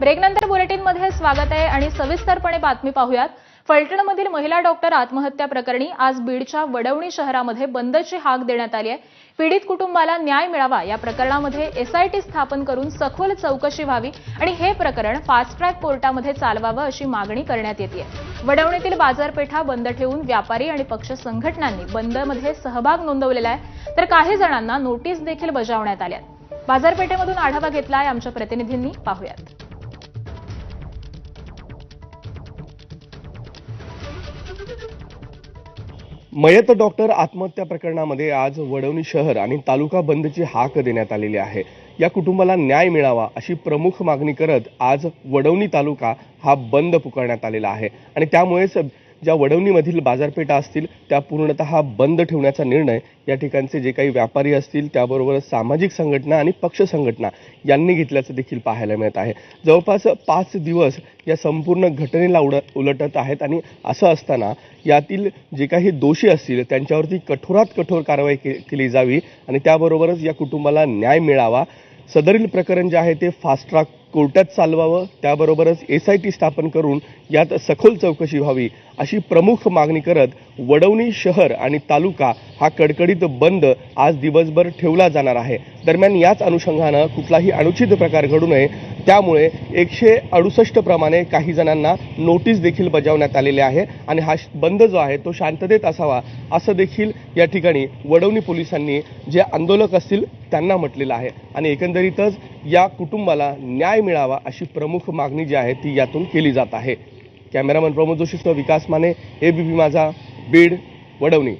ब्रेकनंतर बुलेटिनमध्ये स्वागत आहे आणि सविस्तरपणे बातमी पाहूयात. फलटणमधील महिला डॉक्टर आत्महत्या प्रकरणी आज बीडच्या वडवणी शहरामध्ये बंदची हाक देण्यात आली आहे. पीडित कुटुंबाला न्याय मिळावा या प्रकरणामध्ये एसआयटी स्थापन करून सखोल चौकशी व्हावी आणि हे प्रकरण फास्ट ट्रॅक कोर्टामध्ये चालवावं अशी मागणी करण्यात येते. वडवणीतील बाजारपेठा बंद ठेवून व्यापारी आणि पक्ष संघटनांनी बंदमध्ये सहभाग नोंदवलेला आहे. तर काही जणांना नोटीस देखील बजावण्यात आल्या बाजारपेठेमधून आढावा घेतलाय आमच्या प्रतिनिधींनी. पाहूयात. मयत डॉक्टर आत्महत्या प्रकरणामध्ये आज वडवणी शहर आणि तालुका बंदची हाक देण्यात आलेली आहे. या कुटुंबाला न्याय मिळावा अशी प्रमुख मागणी करत आज वडवणी तालुका हा बंद पुकारण्यात आलेला आहे. आणि त्यामुळेच ज्या वडवणीमधील बाजारपेठा असतील त्या पूर्णतः बंद ठेवण्याचा निर्णय या ठिकाणचे जे काही व्यापारी असतील त्याबरोबरच सामाजिक संघटना आणि पक्ष संघटना यांनी घेतल्याचं देखील पाहायला मिळत आहे. जवळपास पाच दिवस या संपूर्ण घटनेला उड उलटत आहेत आणि असं असताना यातील जे काही दोषी असतील त्यांच्यावरती कठोरात कठोर कारवाई के केली जावी आणि त्याबरोबरच या कुटुंबाला न्याय मिळावा सदरील प्रकरण जे आहे ते फास्ट ट्रॅक कोर्टात चालवावं त्याबरोबरच एस आय टी स्थापन करून यात सखोल चौकशी व्हावी अशी प्रमुख मागणी करत वडवणी शहर आणि तालुका हा कडकडीत बंद आज दिवसभर ठेवला जाणार आहे. दरम्यान याच अनुषंगानं कुठलाही अनुचित प्रकार घडू नये त्यामुळे एकशे अडुसष्ट प्रमाणे काही जणांना नोटीस देखील बजावण्यात आलेली आहे. आणि हा श- बंद जो आहे तो शांततेत असावा असं देखील या ठिकाणी वडवणी पोलिसांनी जे आंदोलक असतील त्यांना म्हटलेलं आहे. आणि एकंदरीतच या कुटुंबाला न्याय मिळावा अशी प्रमुख मागणी जी आहे ती यातून केली जात आहे. कॅमेरामन प्रमोद जोशीसह विकास माने एबीपी माझा बीड वडवणी.